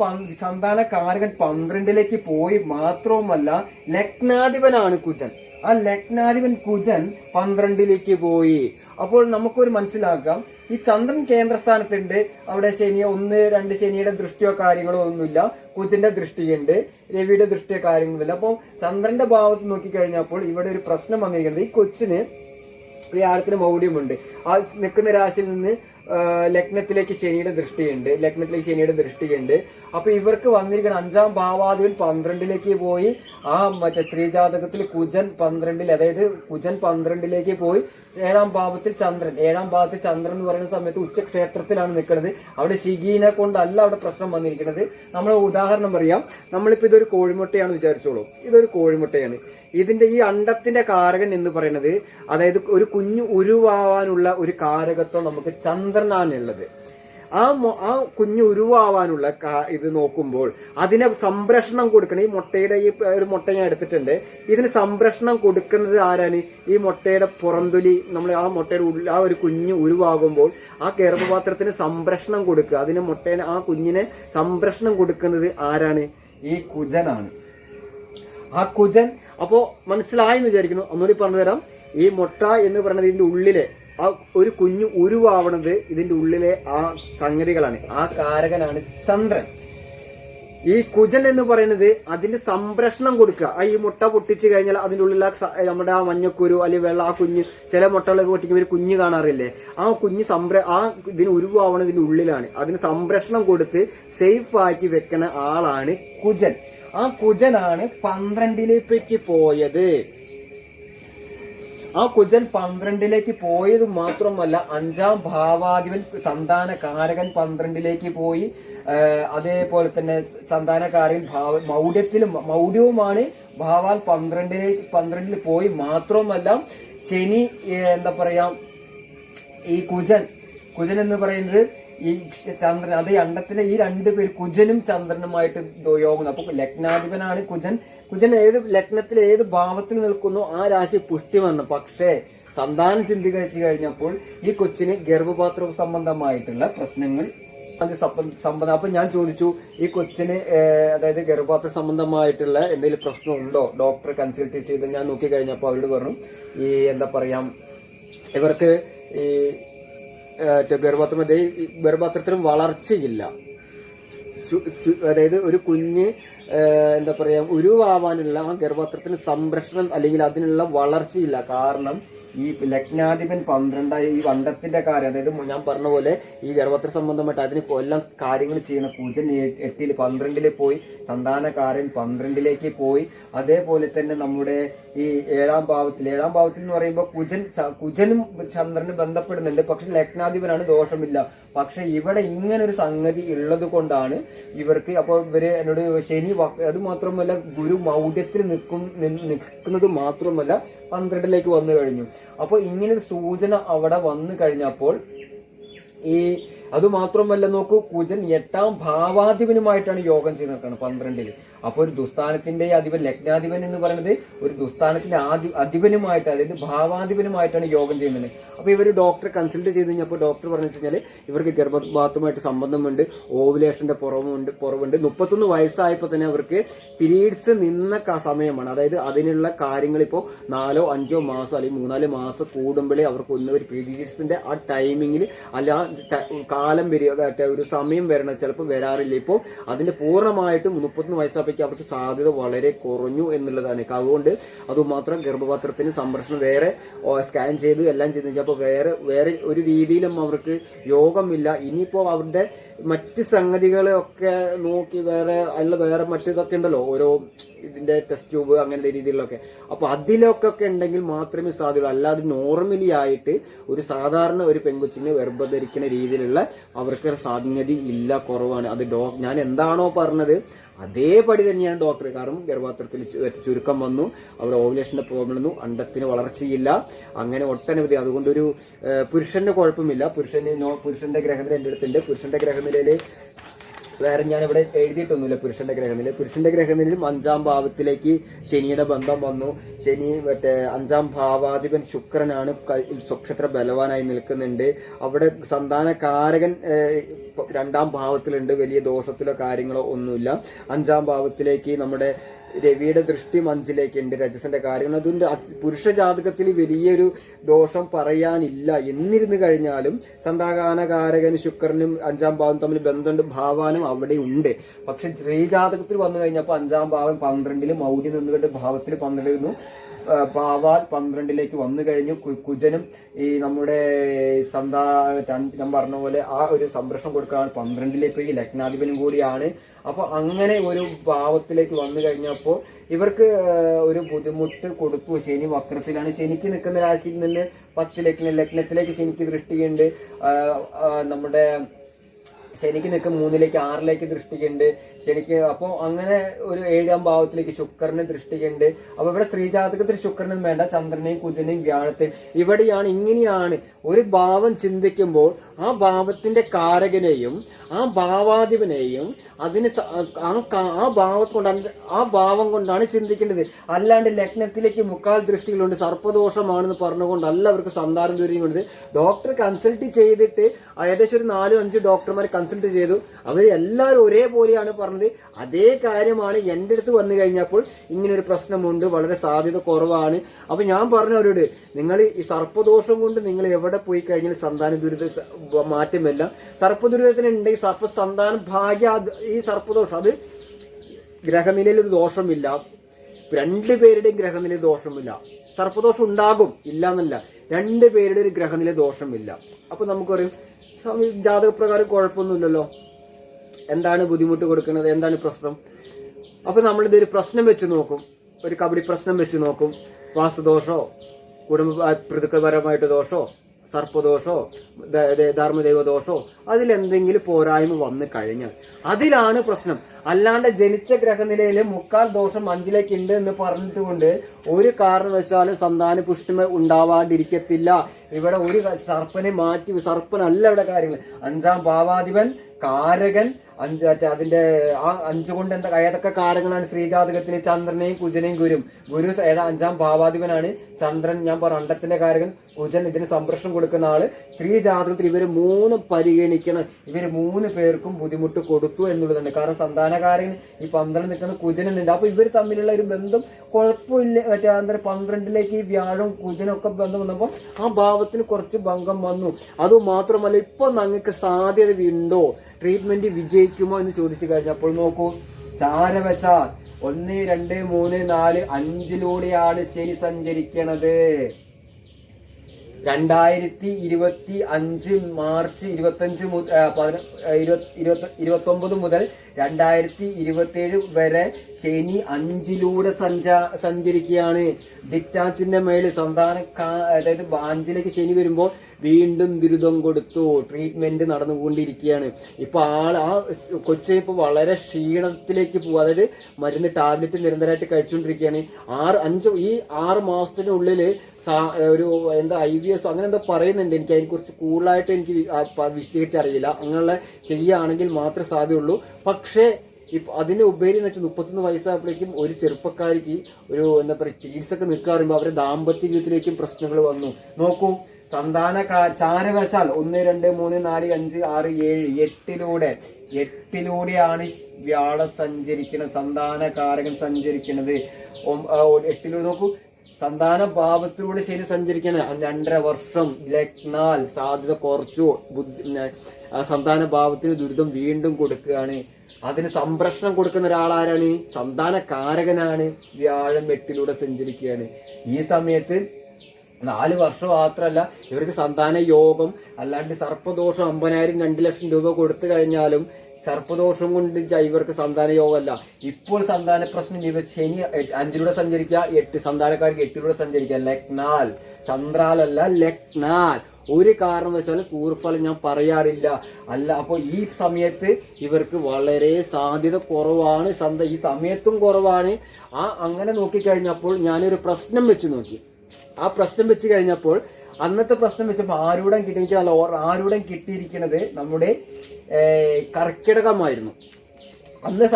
സന്താന കാരകൻ പന്ത്രണ്ടിലേക്ക് പോയി മാത്രവുമല്ല ലഗ്നാധിപനാണ് കുജൻ. ആ ലഗ്നാധിപൻ കുജൻ പന്ത്രണ്ടിലേക്ക് പോയി. അപ്പോൾ നമുക്കൊരു മനസ്സിലാക്കാം ഈ ചന്ദ്രൻ കേന്ദ്രസ്ഥാനത്തുണ്ട്. അവിടെ ശനി ഒന്ന് രണ്ട് ശനിയുടെ ദൃഷ്ടിയോ കാര്യങ്ങളോ ഒന്നുമില്ല. കുജിന്റെ ദൃഷ്ടിയുണ്ട്. രവിയുടെ ദൃഷ്ടിയോ കാര്യങ്ങളൊന്നുമില്ല. അപ്പോൾ ചന്ദ്രന്റെ ഭാവത്ത് നോക്കിക്കഴിഞ്ഞപ്പോൾ ഇവിടെ ഒരു പ്രശ്നം വന്നിരിക്കുന്നത് ഈ കൊച്ചിന് വ്യാഴത്തിന് മൗഢ്യമുണ്ട് ആ നിൽക്കുന്ന രാശിയിൽ നിന്ന് ലഗ്നത്തിലേക്ക് ശനിയുടെ ദൃഷ്ടിയുണ്ട്. ലഗ്നത്തിലേക്ക് ശനിയുടെ ദൃഷ്ടിയുണ്ട്. അപ്പൊ ഇവർക്ക് വന്നിരിക്കുന്ന അഞ്ചാം ഭാവാധിപൻ പന്ത്രണ്ടിലേക്ക് പോയി. ആ മറ്റേ സ്ത്രീജാതകത്തിൽ കുജൻ പന്ത്രണ്ടിൽ അതായത് കുജൻ പന്ത്രണ്ടിലേക്ക് പോയി. ഏഴാം ഭാവത്തിൽ ചന്ദ്രൻ. ഏഴാം ഭാവത്തിൽ ചന്ദ്രൻ എന്ന് പറയുന്ന സമയത്ത് ഉച്ചക്ഷേത്രത്തിലാണ് നിൽക്കുന്നത്. അവിടെ ശിഗീനെ കൊണ്ടല്ല അവിടെ പ്രശ്നം വന്നിരിക്കുന്നത്. നമ്മൾ ഉദാഹരണം പറയാം. നമ്മളിപ്പോ ഇതൊരു കോഴിമുട്ടയാണ് വിചാരിച്ചോളൂ. ഇതൊരു കോഴിമുട്ടയാണ്. ഇതിന്റെ ഈ അണ്ടത്തിന്റെ കാരകൻ എന്ന് പറയുന്നത് അതായത് ഒരു കുഞ്ഞു ഉരുവാവാനുള്ള ഒരു കാരകത്വം നമുക്ക് ചന്ദ്രനാണുള്ളത് ആ ആ കുഞ്ഞു ഉരുവാവാനുള്ള ഇത് നോക്കുമ്പോൾ അതിനെ സംരക്ഷണം കൊടുക്കണം. ഈ മുട്ടയുടെ ഈ ഒരു മുട്ട ഞാൻ എടുത്തിട്ടുണ്ട്. ഇതിന് സംരക്ഷണം കൊടുക്കുന്നത് ആരാണ്? ഈ മുട്ടയുടെ പുറന്തൊലി നമ്മൾ ആ മുട്ടയുടെ ഉള്ളിൽ ആ ഒരു കുഞ്ഞു ഉരുവാകുമ്പോൾ ആ ഗർഭപാത്രത്തിന് സംരക്ഷണം കൊടുക്കുക. അതിന് മുട്ടേനെ ആ കുഞ്ഞിനെ സംരക്ഷണം കൊടുക്കുന്നത് ആരാണ്? ഈ കുജനാണ്. ആ കുജൻ അപ്പോ മനസ്സിലായെന്ന് വിചാരിക്കുന്നു. ഒന്നുകൂടി പറഞ്ഞു തരാം ഈ മുട്ട എന്ന് പറയുന്നത് ഇതിന്റെ ഉള്ളിലെ ആ ഒരു കുഞ്ഞു ഉരുവാവണത് ഇതിന്റെ ഉള്ളിലെ ആ സംഗതികളാണ്. ആ കാരകനാണ് ചന്ദ്രൻ. ഈ കുജൻ എന്ന് പറയുന്നത് അതിന്റെ സംരക്ഷണം കൊടുക്കുക. ആ ഈ മുട്ട പൊട്ടിച്ചു കഴിഞ്ഞാൽ അതിന്റെ ഉള്ളിൽ നമ്മുടെ ആ മഞ്ഞക്കുരു അല്ലെങ്കിൽ വെള്ള ആ കുഞ്ഞ് ചില മുട്ടകളൊക്കെ പൊട്ടിക്കുമ്പോൾ കുഞ്ഞ് കാണാറില്ലേ? ആ കുഞ്ഞ് സംര ആ ഇതിന് ഉരുവാവണ ഇതിന്റെ ഉള്ളിലാണ്. അതിന് സംരക്ഷണം കൊടുത്ത് സേഫ് ആക്കി വെക്കുന്ന ആളാണ് കുജൻ. ആ കുജനാണ് പന്ത്രണ്ടിലേക്ക് പോയത്. ആ കുജൻ പന്ത്രണ്ടിലേക്ക് പോയത് മാത്രമല്ല അഞ്ചാം ഭാവാധിപൻ സന്താന കാരകൻ പന്ത്രണ്ടിലേക്ക് പോയി. അതേപോലെ തന്നെ സന്താനകാരൻ ഭാവ മൗഢ്യത്തിലും മൗഢ്യവുമാണ് ഭാവാൽ പന്ത്രണ്ടിലേക്ക് പന്ത്രണ്ടിൽ പോയി. മാത്രമല്ല ശനി എന്താ പറയാ ഈ കുജൻ കുജൻ എന്ന് പറയുന്നത് ഈ ചന്ദ്രൻ അത് അണ്ടത്തിലെ ഈ രണ്ട് പേര് കുജനും ചന്ദ്രനുമായിട്ട് യോഗം അപ്പൊ ലഗ്നാധിപനാണ് കുജൻ. കുജൻ ഏത് ലഗ്നത്തിൽ ഏത് ഭാവത്തിൽ നിൽക്കുന്നു ആ രാശി പുഷ്ടി വന്നു പക്ഷേ സന്താനം ചിന്തിക്കഴിച്ചു കഴിഞ്ഞപ്പോൾ ഈ കൊച്ചിന് ഗർഭപാത്ര സംബന്ധമായിട്ടുള്ള പ്രശ്നങ്ങൾ സംബന്ധം അപ്പൊ ഞാൻ ചോദിച്ചു ഈ കൊച്ചിന് അതായത് ഗർഭപാത്ര സംബന്ധമായിട്ടുള്ള എന്തെങ്കിലും പ്രശ്നമുണ്ടോ? ഡോക്ടറെ കൺസൾട്ട് ചെയ്ത് ഞാൻ നോക്കി കഴിഞ്ഞപ്പോൾ അവരോട് പറഞ്ഞു ഈ എന്താ പറയാം ഇവർക്ക് ഈ ഗർഭപാത്രം ഗർഭപാത്രത്തിന് വളർച്ചയില്ല. അതായത് ഒരു കുഞ്ഞ് എന്താ പറയാ ഉരുവാവാനുള്ള ആ ഗർഭപാത്രത്തിന് സംരക്ഷണം അല്ലെങ്കിൽ അതിനുള്ള വളർച്ചയില്ല. കാരണം ഈ ലഗ്നാധിപൻ പന്ത്രണ്ടായി ഈ വണ്ടത്തിന്റെ കാര്യം അതായത് ഞാൻ പറഞ്ഞ പോലെ ഈ ഗർഭത്തിന് സംബന്ധമായിട്ട് അതിന് കൊല്ലം കാര്യങ്ങൾ ചെയ്യണം. പൂജൻ എട്ടിൽ പന്ത്രണ്ടിൽ പോയി സന്താനക്കാരൻ പന്ത്രണ്ടിലേക്ക് പോയി. അതേപോലെ തന്നെ നമ്മുടെ ഈ ഏഴാം ഭാവത്തിൽ ഏഴാം ഭാവത്തിൽ എന്ന് പറയുമ്പോൾ കുജൻ കുജനും ചന്ദ്രനും ബന്ധപ്പെടുന്നുണ്ട്. പക്ഷെ ലഗ്നാധിപനാണ് ദോഷമില്ല. പക്ഷെ ഇവിടെ ഇങ്ങനെ ഒരു സംഗതി ഉള്ളത് കൊണ്ടാണ് ഇവർക്ക് അപ്പോൾ ഇവർ എന്നോട് ശനി അത് മാത്രമല്ല ഗുരു മൗഢ്യത്തിൽ നിൽക്കും നിൽക്കുന്നത് മാത്രമല്ല പന്ത്രണ്ടിലേക്ക് വന്നു കഴിഞ്ഞു. അപ്പോൾ ഇങ്ങനെ ഒരു സൂചന അവിടെ വന്നു കഴിഞ്ഞപ്പോൾ ഈ അത് മാത്രമല്ല നോക്കൂ കുജൻ എട്ടാം ഭാവാധിപനുമായിട്ടാണ് യോഗം ചെയ്ത് നിൽക്കുന്നത് പന്ത്രണ്ടിൽ. അപ്പോൾ ഒരു ദുസ്ഥാനത്തിന്റെ അധിപൻ ലഗ്നാധിപൻ എന്ന് പറയുന്നത് ഒരു ദുസ്ഥാനത്തിന്റെ ആദി അധിപനുമായിട്ട് അതായത് ഭാവാധിപനുമായിട്ടാണ് യോഗം ചെയ്യുന്നത്. അപ്പോൾ ഇവർ ഡോക്ടറെ കൺസൾട്ട് ചെയ്ത് കഴിഞ്ഞപ്പോൾ ഡോക്ടർ പറഞ്ഞു കഴിഞ്ഞാൽ ഇവർക്ക് ഗർഭപാത്രമായിട്ട് സംബന്ധമുണ്ട് ഓവുലേഷന്റെ പുറവുണ്ട് പുറവുണ്ട് മുപ്പത്തൊന്ന് വയസ്സായപ്പോൾ തന്നെ അവർക്ക് പീരീഡ്സ് നിന്ന സമയമാണ്. അതായത് അതിനുള്ള കാര്യങ്ങൾ ഇപ്പോൾ നാലോ അഞ്ചോ മാസം അല്ലെങ്കിൽ മൂന്നാൽ മാസം കൂടുമ്പോഴേ അവർക്ക് ഒന്ന് ഒരു പീരീഡ്സിന്റെ ആ ടൈമിങ്ങിൽ അല്ല കാലം വരിക ഒരു സമയം വരണം ചിലപ്പോൾ വരാറില്ല. ഇപ്പോൾ അതിന്റെ പൂർണമായിട്ടും മുപ്പത്തൊന്ന് വയസ്സാകുമ്പോഴേക്കും അവർക്ക് സാധ്യത വളരെ കുറഞ്ഞു എന്നുള്ളതാണ്. അതുകൊണ്ട് അതുമാത്രം ഗർഭപാത്രത്തിന് സംരക്ഷണം വേറെ സ്കാൻ ചെയ്ത് എല്ലാം ചെയ്ത് അപ്പോൾ വേറെ വേറെ ഒരു രീതിയിലും അവർക്ക് യോഗമില്ല ഇനിയിപ്പോൾ അവരുടെ മറ്റ് സംഗതികളൊക്കെ നോക്കി വേറെ അല്ല വേറെ മറ്റിതൊക്കെ ഉണ്ടല്ലോ ഓരോ ഇതിന്റെ ടെസ്റ്റ് ട്യൂബ് അങ്ങനത്തെ രീതിയിലൊക്കെ. അപ്പൊ അതിലൊക്കെ ഒക്കെ ഉണ്ടെങ്കിൽ മാത്രമേ സാധ്യതയുള്ളൂ. അല്ലാതെ നോർമലി ആയിട്ട് ഒരു സാധാരണ ഒരു പെൺകൊച്ചിനെ ഗർഭധരിക്കുന്ന രീതിയിലുള്ള അവർക്ക് സാധ്യത ഇല്ല കുറവാണ്. അത് ഡോ ഞാൻ എന്താണോ പറഞ്ഞത് അതേപടി തന്നെയാണ് ഡോക്ടർ കാരണം ഗർഭപാത്രത്തിൽ ചുരുക്കം വന്നു. അവിടെ ഓവുലേഷന്റെ പ്രോബ്ലം വന്നു അണ്ടത്തിന് വളർച്ചയില്ല. അങ്ങനെ ഒട്ടനവധി അതുകൊണ്ടൊരു പുരുഷന്റെ കുഴപ്പമില്ല. പുരുഷന് പുരുഷന്റെ ഗ്രഹനില എന്റെ അടുത്തുണ്ട്. പുരുഷന്റെ ഗ്രഹനിലയിൽ വേറെ ഞാൻ ഇവിടെ എഴുതിയിട്ടൊന്നുമില്ല പുരുഷന്റെ ഗ്രഹനില. പുരുഷന്റെ ഗ്രഹനിലും അഞ്ചാം ഭാവത്തിലേക്ക് ശനിയുടെ ബന്ധം വന്നു. ശനി മറ്റേ അഞ്ചാം ഭാവാധിപൻ ശുക്രനാണ് സ്വക്ഷത്ര ബലവാനായി നിൽക്കുന്നുണ്ട്. അവിടെ സന്താന കാരകൻ രണ്ടാം ഭാവത്തിലുണ്ട്. വലിയ ദോഷത്തിലോ കാര്യങ്ങളോ ഒന്നുമില്ല. അഞ്ചാം ഭാവത്തിലേക്ക് നമ്മുടെ രവിയുടെ ദൃഷ്ടി അഞ്ചിലേക്കുണ്ട് രജസന്റെ കാര്യങ്ങൾ. അതുകൊണ്ട് പുരുഷ ജാതകത്തിൽ വലിയൊരു ദോഷം പറയാനില്ല. എന്നിരുന്നു കഴിഞ്ഞാലും സന്താകാനകാരകന് ശുക്രനും അഞ്ചാം ഭാവം തമ്മിൽ ബന്ധമുണ്ട് ഭാവാനും അവിടെ ഉണ്ട്. പക്ഷെ സ്ത്രീ ജാതകത്തിൽ വന്നു കഴിഞ്ഞപ്പോൾ അഞ്ചാം ഭാവം പന്ത്രണ്ടിൽ മൗര്യ നിന്നുകൊണ്ട് ഭാവത്തിൽ പന്ത്രണ്ടിരുന്നു ഭാവാൽ പന്ത്രണ്ടിലേക്ക് വന്നു കഴിഞ്ഞു. കുജനും ഈ നമ്മുടെ സന്താ ഞാൻ പറഞ്ഞ പോലെ ആ ഒരു സംരക്ഷണം കൊടുക്കുകയാണ്. പന്ത്രണ്ടിലേക്ക് ഈ ലഗ്നാധിപനും കൂടിയാണ്. അപ്പൊ അങ്ങനെ ഒരു ഭാവത്തിലേക്ക് വന്നു കഴിഞ്ഞപ്പോൾ ഇവർക്ക് ഒരു ബുദ്ധിമുട്ട് കൊടുത്തു. ശനി വക്രത്തിലാണ്. ശനിക്ക് നിൽക്കുന്ന രാശിയിൽ നിന്ന് പത്തിലേക്ക് ലഗ്നത്തിലേക്ക് ശനിക്ക് ദൃഷ്ടിയുണ്ട്. നമ്മുടെ ശനിക്ക് നിൽക്കും മൂന്നിലേക്ക് ആറിലേക്ക് ദൃഷ്ടിക്കുണ്ട് ശനിക്ക് അപ്പോൾ അങ്ങനെ ഒരു ഏഴാം ഭാവത്തിലേക്ക് ശുക്രനെ ദൃഷ്ടിക്കുണ്ട് അപ്പോൾ ഇവിടെ സ്ത്രീജാതകത്തിൽ ശുക്രനും വേണ്ട ചന്ദ്രനെയും കുജനെയും വ്യാഴത്തെയും. ഇവിടെയാണ് ഇങ്ങനെയാണ് ഒരു ഭാവം ചിന്തിക്കുമ്പോൾ ആ ഭാവത്തിന്റെ കാരകനെയും ആ ഭാവാധിപനെയും അതിന് ആ ആ കൊണ്ടാണ് ആ ഭാവം കൊണ്ടാണ് ചിന്തിക്കേണ്ടത്. അല്ലാണ്ട് ലഗ്നത്തിലേക്ക് മുക്കാൽ ദൃഷ്ടികളുണ്ട്. സർപ്പദോഷമാണെന്ന് പറഞ്ഞുകൊണ്ടല്ല അവർക്ക് സന്താനം ദൂരം കൊണ്ട് ഡോക്ടർ കൺസൾട്ട് ചെയ്തിട്ട് ഏകദേശം ഒരു നാലും അഞ്ച് ഡോക്ടർമാർ കൺസൾട്ട് ചെയ്തു. അവർ എല്ലാവരും ഒരേപോലെയാണ് പറഞ്ഞത്. അതേ കാര്യമാണ് എന്റെ അടുത്ത് വന്നു കഴിഞ്ഞപ്പോൾ ഇങ്ങനെ ഒരു പ്രശ്നമുണ്ട്. വളരെ സാധ്യത കുറവാണ്. അപ്പൊ ഞാൻ പറഞ്ഞു അവരോട് നിങ്ങൾ ഈ സർപ്പദോഷം കൊണ്ട് നിങ്ങൾ എവിടെ പോയി കഴിഞ്ഞാൽ സന്താന ദുരിത മാറ്റമില്ല. സർപ്പദുരിതത്തിന് ഉണ്ടെങ്കിൽ സർപ്പ സന്താനം ഭാഗ്യ ഈ സർപ്പദോഷം അത് ഗ്രഹനിലയിൽ ഒരു ദോഷമില്ല. രണ്ട് പേരുടെയും ഗ്രഹനില ദോഷമില്ല. സർപ്പദോഷം ഉണ്ടാകും ഇല്ല എന്നല്ല രണ്ട് പേരുടെ ഒരു ഗ്രഹനില ദോഷമില്ല. അപ്പൊ നമുക്ക് പറയും ജാതകപ്രകാരം കുഴപ്പമൊന്നുമില്ലല്ലോ. എന്താണ് ബുദ്ധിമുട്ട് കൊടുക്കുന്നത്? എന്താണ് പ്രശ്നം? അപ്പൊ നമ്മളിത് ഒരു പ്രശ്നം വെച്ച് നോക്കും. ഒരു കബഡി പ്രശ്നം വെച്ച് നോക്കും. വാസ്തുദോഷോ കുടുംബ പ്രതികപരമായിട്ട് ദോഷോ സർപ്പദോഷോ ധർമ്മദൈവദോഷോ അതിലെന്തെങ്കിലും പോരായ്മ വന്നു കഴിഞ്ഞാൽ അതിലാണ് പ്രശ്നം. അല്ലാണ്ട് ജനിച്ച ഗ്രഹനിലയിൽ മുക്കാൽ ദോഷം അഞ്ചിലേക്ക് ഉണ്ട് എന്ന് പറഞ്ഞിട്ടുകൊണ്ട് ഒരു കാരണവശാലും സന്താന പുഷ്ടിമ ഉണ്ടാവാണ്ടിരിക്കത്തില്ല. ഇവിടെ ഒരു സർപ്പനെ മാറ്റി സർപ്പനല്ല ഇവിടെ കാര്യങ്ങൾ. അഞ്ചാം ഭാവാധിപൻ കാരകൻ അഞ്ച് മറ്റേ അതിന്റെ ആ അഞ്ച് കൊണ്ട് എന്താ ഏതൊക്കെ കാരങ്ങളാണ് ശ്രീജാതകത്തിൽ ചന്ദ്രനെയും കുജനെയും ഗുരും? ഗുരു അഞ്ചാം ഭാവാധിപനാണ്. ചന്ദ്രൻ ഞാൻ പറഞ്ഞ അണ്ടത്തിന്റെ കാരകൻ. കുജൻ ഇതിന് സംരക്ഷണം കൊടുക്കുന്ന ആൾ. സ്ത്രീ ജാതകത്തിൽ ഇവർ മൂന്ന് പരിഗണിക്കണം. ഇവർ മൂന്ന് പേർക്കും ബുദ്ധിമുട്ട് കൊടുത്തു എന്നുള്ളതുണ്ട്. കാരണം സന്താനകാരൻ ഈ പന്ത്രണ്ട് നിൽക്കുന്ന കുജനുണ്ട് അപ്പൊ ഇവർ തമ്മിലുള്ള ഒരു ബന്ധം കുഴപ്പമില്ല. മറ്റേ എന്താ പന്ത്രണ്ടിലേക്ക് ഈ വ്യാഴം കുജനും ഒക്കെ ബന്ധം വന്നപ്പോൾ ആ ഭാവത്തിന് കുറച്ച് ഭംഗം വന്നു. അതുമാത്രമല്ല ഇപ്പൊ ഞങ്ങൾക്ക് സാധ്യത ഉണ്ടോ? ട്രീറ്റ്മെന്റ് വിജയിക്കുമോ എന്ന് ചോദിച്ചു കഴിഞ്ഞപ്പോൾ നോക്കൂ ചാരവശാൽ ഒന്ന് രണ്ട് മൂന്ന് നാല് അഞ്ചിലൂടെയാണ് ശനി സഞ്ചരിക്കണത്. രണ്ടായിരത്തി ഇരുപത്തി അഞ്ച് മാർച്ച് ഇരുപത്തി അഞ്ച് ഇരുപത്തി ഒമ്പത് മുതൽ രണ്ടായിരത്തി ഇരുപത്തിയേഴ് വരെ ശനി അഞ്ചിലൂടെ സഞ്ചാ സഞ്ചരിക്കുകയാണ്. ഡിറ്റാച്ചിന്റെ മേൽ സന്താന അതായത് അഞ്ചിലേക്ക് ശനി വരുമ്പോൾ വീണ്ടും ദുരിതം കൊടുത്തു. ട്രീറ്റ്മെന്റ് നടന്നുകൊണ്ടിരിക്കുകയാണ്. ഇപ്പൊ ആൾ ആ കൊച്ചു ഇപ്പൊ വളരെ ക്ഷീണത്തിലേക്ക് പോകും അതായത് മരുന്ന് ടാബ്ലറ്റ് നിരന്തരമായിട്ട് കഴിച്ചുകൊണ്ടിരിക്കുകയാണ്. ആറ് അഞ്ച് ഈ ആറ് മാസത്തിനുള്ളിൽ ഒരു എന്താ ഐ വി എസ് അങ്ങനെ എന്താ പറയുന്നുണ്ട് എനിക്ക്. അതിനെക്കുറിച്ച് കൂടുതലായിട്ട് എനിക്ക് വിശദീകരിച്ചറിയില്ല. അങ്ങനെയുള്ള ചെയ്യുകയാണെങ്കിൽ മാത്രമേ സാധ്യതയുള്ളൂ. പക്ഷേ ഇപ്പൊ അതിന്റെ ഉപരി എന്ന് വെച്ചാൽ മുപ്പത്തൊന്ന് വയസ്സായപ്പോഴേക്കും ഒരു ചെറുപ്പക്കാരിക്ക് ഒരു എന്താ പറയുക ഒക്കെ നിൽക്കുക പറയുമ്പോൾ അവരുടെ ദാമ്പത്യ ജീവിതത്തിലേക്കും പ്രശ്നങ്ങൾ വന്നു. നോക്കൂ സന്താന ചാരവശാൽ ഒന്ന് രണ്ട് മൂന്ന് നാല് അഞ്ച് ആറ് ഏഴ് എട്ടിലൂടെ എട്ടിലൂടെയാണ് വ്യാഴ സഞ്ചരിക്കുന്നത്. സന്താന കാരകൻ സഞ്ചരിക്കുന്നത് എട്ടിലൂടെ നോക്കൂ സന്താന ഭാവത്തിലൂടെ ശരി സഞ്ചരിക്കണം. രണ്ടര വർഷം ലഗ്നാൽ സാധ്യത കുറച്ചു. ബുദ്ധി സന്താന ഭാവത്തിന് ദുരിതം വീണ്ടും കൊടുക്കുകയാണ്. അതിന് സംരക്ഷണം കൊടുക്കുന്ന ഒരാളാരാണ്? സന്താന കാരകനാണ് വ്യാഴം എട്ടിലൂടെ സഞ്ചരിക്കുകയാണ്. ഈ സമയത്ത് നാല് വർഷം മാത്രമല്ല ഇവർക്ക് സന്താന യോഗം അല്ലാണ്ട് സർപ്പദോഷം അമ്പതിനായിരം രണ്ട് ലക്ഷം രൂപ കൊടുത്തു കഴിഞ്ഞാലും സർപ്പദോഷം കൊണ്ട് ഇവർക്ക് സന്താന യോഗമല്ല ഇപ്പോൾ സന്താന പ്രശ്നം ഇവർ ശനി അഞ്ചിലൂടെ സഞ്ചരിക്കുക എട്ട് സന്താനക്കാർക്ക് എട്ടിലൂടെ സഞ്ചരിക്കുക. ലക്നാൽ ചന്ദ്രാലല്ല ലക്നാൽ. ഒരു കാരണവശാലും കൂർഫലം ഞാൻ പറയാറില്ല. അല്ല അപ്പോൾ ഈ സമയത്ത് ഇവർക്ക് വളരെ സാധ്യത കുറവാണ്. സന്ത ഈ സമയത്തും കുറവാണ്. ആ അങ്ങനെ നോക്കിക്കഴിഞ്ഞപ്പോൾ ഞാനൊരു പ്രശ്നം വെച്ച് നോക്കി. ആ പ്രശ്നം വെച്ച് കഴിഞ്ഞപ്പോൾ അന്നത്തെ പ്രശ്നം വെച്ചപ്പോൾ ആരൂടം കിട്ടി എനിക്ക് നല്ല ആരൂടം കിട്ടിയിരിക്കുന്നത് നമ്മുടെ കർക്കിടകമായിരുന്നു. അന്ന്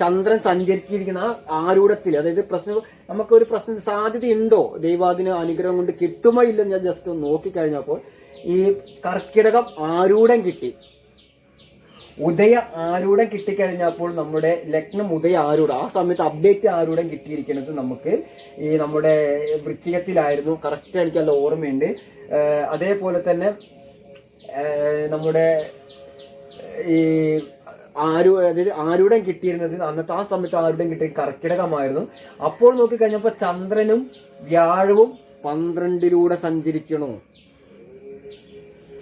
ചന്ദ്രൻ സഞ്ചരിച്ചിരിക്കുന്ന ആരൂഢത്തിൽ അതായത് പ്രശ്നം നമുക്ക് ഒരു പ്രശ്ന സാധ്യതയുണ്ടോ? ദൈവാദിന് അനുഗ്രഹം കൊണ്ട് കിട്ടുമോ ഇല്ലെന്ന് ഞാൻ ജസ്റ്റ് നോക്കിക്കഴിഞ്ഞപ്പോൾ ഈ കർക്കിടകം ആരൂഢം കിട്ടി. ഉദയ ആരൂഢം കിട്ടിക്കഴിഞ്ഞപ്പോൾ നമ്മുടെ ലഗ്നം ഉദയ ആരൂഢം ആ സമയത്ത് അപ്ഡേറ്റ് ആരൂഢം കിട്ടിയിരിക്കുന്നത് നമുക്ക് ഈ നമ്മുടെ വൃശ്ചികത്തിലായിരുന്നു. കറക്റ്റ് എനിക്ക് നല്ല ഓർമ്മയുണ്ട്. അതേപോലെ തന്നെ നമ്മുടെ ഈ ആരു അതായത് ആരൂഢം കിട്ടിയിരുന്നത് അന്നത്തെ ആ സമയത്ത് ആരുടെയും കിട്ടിയ കർക്കിടകമായിരുന്നു. അപ്പോൾ നോക്കിക്കഴിഞ്ഞപ്പോൾ ചന്ദ്രനും വ്യാഴവും പന്ത്രണ്ടിലൂടെ സഞ്ചരിക്കണു.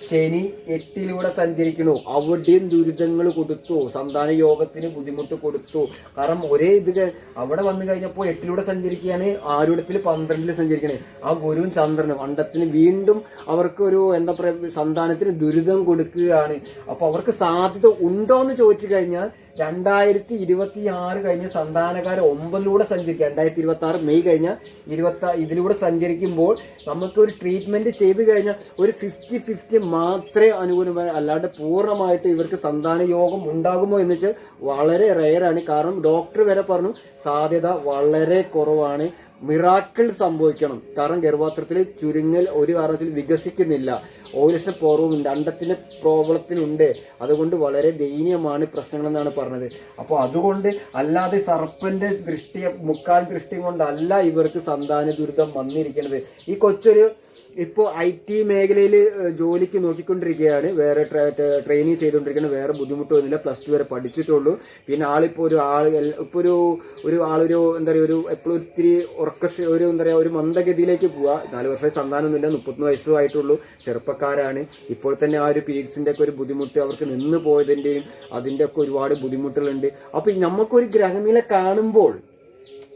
ശനി എട്ടിലൂടെ സഞ്ചരിക്കണു അവിടെയും ദുരിതങ്ങൾ കൊടുത്തു. സന്താന യോഗത്തിന് ബുദ്ധിമുട്ട് കൊടുത്തു. കാരണം ഒരേ ഇത് അവിടെ വന്നു കഴിഞ്ഞപ്പോൾ എട്ടിലൂടെ സഞ്ചരിക്കുകയാണ്. ആരുടത്തിൽ പന്ത്രണ്ടിൽ സഞ്ചരിക്കണേ. ആ ഗുരുവും ചന്ദ്രനും അണ്ടത്തിന് വീണ്ടും അവർക്ക് ഒരു എന്താ പറയുക സന്താനത്തിന് ദുരിതം കൊടുക്കുകയാണ്. അപ്പോൾ അവർക്ക് സാധ്യത ഉണ്ടോ എന്ന് ചോദിച്ചു കഴിഞ്ഞാൽ രണ്ടായിരത്തി ഇരുപത്തി ആറ് കഴിഞ്ഞ സന്താനകാരം ഒമ്പതിലൂടെ സഞ്ചരിക്കുക. രണ്ടായിരത്തി ഇരുപത്തി ആറ് മെയ് കഴിഞ്ഞ ഇരുപത്തി ഇതിലൂടെ സഞ്ചരിക്കുമ്പോൾ നമുക്ക് ഒരു ട്രീറ്റ്മെന്റ് ചെയ്ത് കഴിഞ്ഞാൽ ഒരു ഫിഫ്റ്റി ഫിഫ്റ്റി മാത്രമേ അനുകൂലമായി അല്ലാണ്ട് പൂർണമായിട്ട് ഇവർക്ക് സന്താന യോഗം ഉണ്ടാകുമോ എന്ന് വെച്ചാൽ വളരെ റെയറാണ് കാരണം ഡോക്ടർ വരെ പറഞ്ഞു സാധ്യത വളരെ കുറവാണ്. മിറാക്കിൾ സംഭവിക്കണം. കാരണം ഗർഭാത്രത്തിൽ ചുരുങ്ങൽ ഒരു കാരണത്തിൽ വികസിക്കുന്നില്ല. ഓവുലേഷൻ കുറവുണ്ട് അണ്ടത്തിന് പ്രോബ്ലത്തിനുണ്ട്. അതുകൊണ്ട് വളരെ ദയനീയമാണ് പ്രശ്നങ്ങൾ എന്നാണ് പറഞ്ഞത്. അപ്പോൾ അതുകൊണ്ട് അല്ലാതെ സർപ്പന്റെ ദൃഷ്ടി മുക്കാൽ ദൃഷ്ടി കൊണ്ടല്ല ഇവർക്ക് സന്താന ദുരിതം വന്നിരിക്കുന്നത്. ഈ കൊച്ചൊരു ഇപ്പോൾ ഐ ടി മേഖലയിൽ ജോലിക്ക് നോക്കിക്കൊണ്ടിരിക്കുകയാണ്. വേറെ ട്രെയിനിങ് ചെയ്തുകൊണ്ടിരിക്കുകയാണ്. വേറെ ബുദ്ധിമുട്ടൊന്നുമില്ല പ്ലസ് ടു വരെ പഠിച്ചിട്ടുള്ളൂ. പിന്നെ ആളിപ്പോൾ ഒരു ആൾ ഇപ്പോൾ ഒരു ഒരു ആളൊരു എന്താ പറയുക ഒരു എപ്പോഴും ഒത്തിരി ഉറക്ക ഒരു എന്താ പറയുക ഒരു മന്ദഗതിയിലേക്ക് പോവുക നാല് വർഷം സന്താനമൊന്നുമില്ല. മുപ്പത്തൊന്ന് വയസ്സും ആയിട്ടുള്ളൂ. ചെറുപ്പക്കാരാണ്. ഇപ്പോൾ തന്നെ ആ ഒരു പീരീഡ്സിന്റെ ഒക്കെ ഒരു ബുദ്ധിമുട്ട് അവർക്ക് നിന്ന് പോയതിന്റെയും അതിന്റെ ഒക്കെ ഒരുപാട് ബുദ്ധിമുട്ടുകളുണ്ട്. അപ്പോൾ നമുക്കൊരു ഗ്രഹനില കാണുമ്പോൾ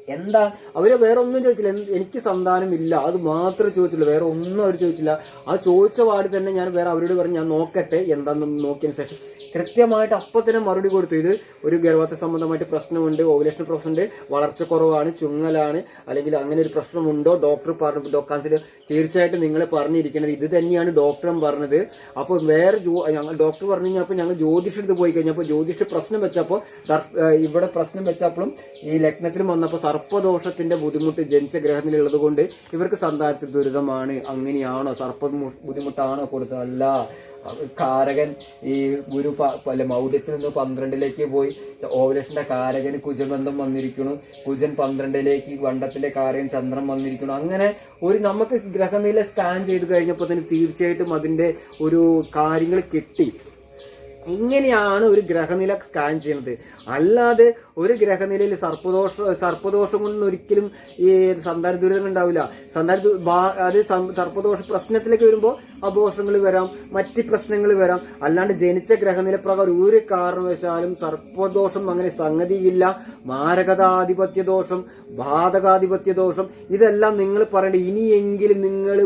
എന്താ? അവർ വേറെ ഒന്നും ചോദിച്ചില്ല എനിക്ക് സന്താനമില്ല അത് മാത്രം ചോദിച്ചില്ല വേറെ ഒന്നും അവർ ചോദിച്ചില്ല. ആ ചോദിച്ച പാടി തന്നെ ഞാൻ വേറെ അവരോട് പറഞ്ഞു ഞാൻ നോക്കട്ടെ എന്താന്ന് നോക്കിയതിന് ശേഷം. കൃത്യമായിട്ട് അപ്പൊ തന്നെ മറുപടി കൊടുത്തു. ഇത് ഒരു ഗർഭത്തെ സംബന്ധമായിട്ട് പ്രശ്നമുണ്ട് ഓവുലേഷൻ പ്രോസസ് ഉണ്ട് വളർച്ച കുറവാണ് ചുങ്ങലാണ് അല്ലെങ്കിൽ അങ്ങനെ ഒരു പ്രശ്നമുണ്ടോ? ഡോക്ടർ പറഞ്ഞു ഡോക്ടർ തീർച്ചയായിട്ടും നിങ്ങൾ പറഞ്ഞിരിക്കുന്നത് ഇത് തന്നെയാണ് ഡോക്ടറും പറഞ്ഞത്. അപ്പോൾ വേറെ ജോ ഞങ്ങൾ ഡോക്ടർ പറഞ്ഞു കഴിഞ്ഞപ്പോൾ ഞങ്ങൾ ജ്യോതിഷെടുത്ത് പോയി കഴിഞ്ഞപ്പോൾ ജ്യോതിഷ പ്രശ്നം വെച്ചപ്പോൾ ഇവിടെ പ്രശ്നം വെച്ചപ്പോഴും ഈ ലഗ്നത്തിലും വന്നപ്പോൾ സർപ്പദോഷത്തിന്റെ ബുദ്ധിമുട്ട് ജനിച്ച ഗ്രഹത്തിലുള്ളത് കൊണ്ട് ഇവർക്ക് സന്താനത്തിൽ ദുരിതമാണ്. അങ്ങനെയാണോ? സർപ്പ ബുദ്ധിമുട്ടാണോ കൊടുത്തത് അല്ല കാരകൻ ഈ ഗുരു അല്ലെ പല മൗര്യത്തിൽ നിന്ന് പന്ത്രണ്ടിലേക്ക് പോയി. ഓവലേഷന്റെ കാരകന് കുജബന്ധം വന്നിരിക്കുന്നു. കുജൻ പന്ത്രണ്ടിലേക്ക് വണ്ടത്തിന്റെ കാരകൻ ചന്ദ്രൻ വന്നിരിക്കുന്നു. അങ്ങനെ ഒരു നമുക്ക് ഗ്രഹനില സ്കാൻ ചെയ്ത് കഴിഞ്ഞപ്പോൾ തന്നെ തീർച്ചയായിട്ടും അതിന്റെ ഒരു കാര്യങ്ങൾ കിട്ടി. ഇങ്ങനെയാണ് ഒരു ഗ്രഹനില സ്കാൻ ചെയ്യുന്നത്. അല്ലാതെ ഒരു ഗ്രഹനിലയിൽ സർപ്പദോഷ സർപ്പദോഷം കൊണ്ട് ഒരിക്കലും ഈ സന്താന ദുരിതം ഉണ്ടാവില്ല. സന്താന അത് സർപ്പദോഷ പ്രശ്നത്തിലേക്ക് വരുമ്പോൾ അപോഷങ്ങൾ വരാം മറ്റ് പ്രശ്നങ്ങൾ വരാം. അല്ലാണ്ട് ജനിച്ച ഗ്രഹനില പ്രകാരം ഒരു കാരണവശാലും സർപ്പദോഷം അങ്ങനെ സംഗതിയില്ല. മാരകതാധിപത്യ ദോഷം ബാധകാധിപത്യ ദോഷം ഇതെല്ലാം നിങ്ങൾ പറയേണ്ടത് ഇനിയെങ്കിലും നിങ്ങൾ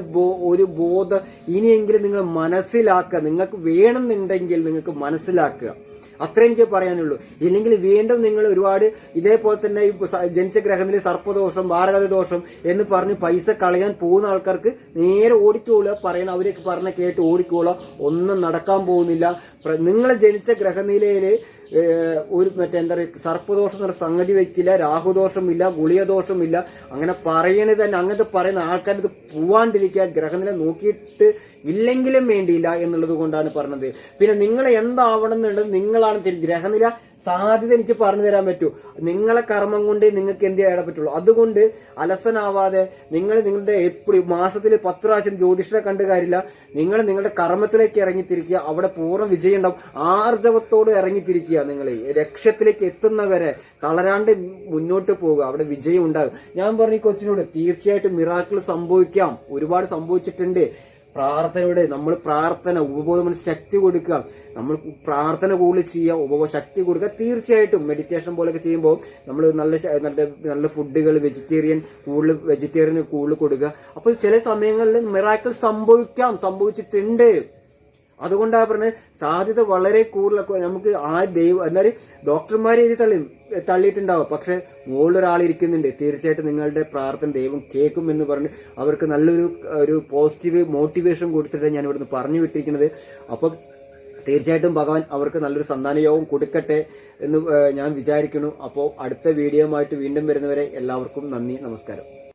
ഒരു ബോധ ഇനിയെങ്കിലും നിങ്ങൾ മനസ്സിലാക്കുക. നിങ്ങൾക്ക് വേണമെന്നുണ്ടെങ്കിൽ നിങ്ങൾക്ക് മനസ്സിലാക്കുക. അത്രേ എനിക്ക് പറയാനുള്ളൂ. ഇല്ലെങ്കിൽ വീണ്ടും നിങ്ങൾ ഒരുപാട് ഇതേപോലെ തന്നെ ജനിച്ച ഗ്രഹത്തിലെ സർപ്പദോഷം ഭാരകത ദോഷം എന്ന് പറഞ്ഞ് പൈസ കളയാൻ പോകുന്ന ആൾക്കാർക്ക് നേരെ ഓടിക്കോളുക പറയണം അവരൊക്കെ പറഞ്ഞ കേട്ട് ഓടിക്കോളുക. ഒന്നും നടക്കാൻ പോകുന്നില്ല. നിങ്ങൾ ജനിച്ച ഗ്രഹനിലയിൽ ഒരു മറ്റേ എന്താ പറയുക സർപ്പദോഷം എന്ന സംഗതി വെക്കില്ല രാഹുദോഷമില്ല ഗുളികദോഷമില്ല. അങ്ങനെ പറയണത് തന്നെ അങ്ങനത്തെ പറയുന്ന ആൾക്കാർ ഇത് പോവാണ്ടിരിക്കുക ഗ്രഹനില നോക്കിയിട്ട് ഇല്ലെങ്കിലും വേണ്ടിയില്ല എന്നുള്ളത് കൊണ്ടാണ് പറഞ്ഞത്. പിന്നെ നിങ്ങൾ എന്താവണം എന്നുള്ളത് നിങ്ങളാണ് ഗ്രഹനില സാധ്യത എനിക്ക് പറഞ്ഞു തരാൻ പറ്റൂ. നിങ്ങളെ കർമ്മം കൊണ്ട് നിങ്ങൾക്ക് എന്ത് ചെയ്യാൻ പറ്റുള്ളൂ അതുകൊണ്ട് അലസനാവാതെ നിങ്ങൾ നിങ്ങളുടെ എപ്പോഴും മാസത്തിൽ പത്ത് പ്രാവശ്യം ജ്യോതിഷനെ കണ്ടു കാര്യമില്ല. നിങ്ങൾ നിങ്ങളുടെ കർമ്മത്തിലേക്ക് ഇറങ്ങിത്തിരിക്കുക. അവിടെ പൂർണ വിജയം ഉണ്ടാവും. ആർജവത്തോട് ഇറങ്ങിത്തിരിക്കുക നിങ്ങൾ ലക്ഷ്യത്തിലേക്ക് എത്തുന്നവരെ തളരാണ്ട് മുന്നോട്ട് പോവുക അവിടെ വിജയം ഉണ്ടാകും. ഞാൻ പറഞ്ഞു കൊച്ചിനോട് തീർച്ചയായിട്ടും മിറാക്കിൾ സംഭവിക്കാം. ഒരുപാട് സംഭവിച്ചിട്ടുണ്ട്. പ്രാർത്ഥനയുടെ നമ്മൾ പ്രാർത്ഥന ഉപബോധ ശക്തി കൊടുക്കുക. നമ്മൾ പ്രാർത്ഥന കൂടുതൽ ചെയ്യുക ഉപബോധ ശക്തി കൊടുക്കുക. തീർച്ചയായിട്ടും മെഡിറ്റേഷൻ പോലെയൊക്കെ ചെയ്യുമ്പോൾ നമ്മൾ നല്ല നല്ല നല്ല ഫുഡുകൾ വെജിറ്റേറിയൻ കൂടുതൽ വെജിറ്റേറിയൻ കൂടുതൽ കൊടുക്കുക. അപ്പോൾ ചില സമയങ്ങളിൽ മിറാക്കിൾ സംഭവിക്കാം സംഭവിച്ചിട്ടുണ്ട്. അതുകൊണ്ടാണ് പറഞ്ഞത് സാധ്യത വളരെ കൂടുതൽ. നമുക്ക് ആ ദൈവം എന്നാലും ഡോക്ടർമാരെ എഴുതി തള്ളി തള്ളിയിട്ടുണ്ടാവും. പക്ഷെ മുകളിലൊരാൾ ഇരിക്കുന്നുണ്ട്. തീർച്ചയായിട്ടും നിങ്ങളുടെ പ്രാർത്ഥന ദൈവം കേൾക്കും എന്ന് പറഞ്ഞ് അവർക്ക് നല്ലൊരു ഒരു പോസിറ്റീവ് മോട്ടിവേഷൻ കൊടുത്തിട്ട് ഞാൻ ഇവിടുന്ന് പറഞ്ഞു വിട്ടിരിക്കുന്നത്. അപ്പം തീർച്ചയായിട്ടും ഭഗവാൻ അവർക്ക് നല്ലൊരു സന്താനയോഗം കൊടുക്കട്ടെ എന്ന് ഞാൻ വിചാരിക്കുന്നു. അപ്പോൾ അടുത്ത വീഡിയോ വീണ്ടും വരുന്നവരെ എല്ലാവർക്കും നന്ദി നമസ്കാരം.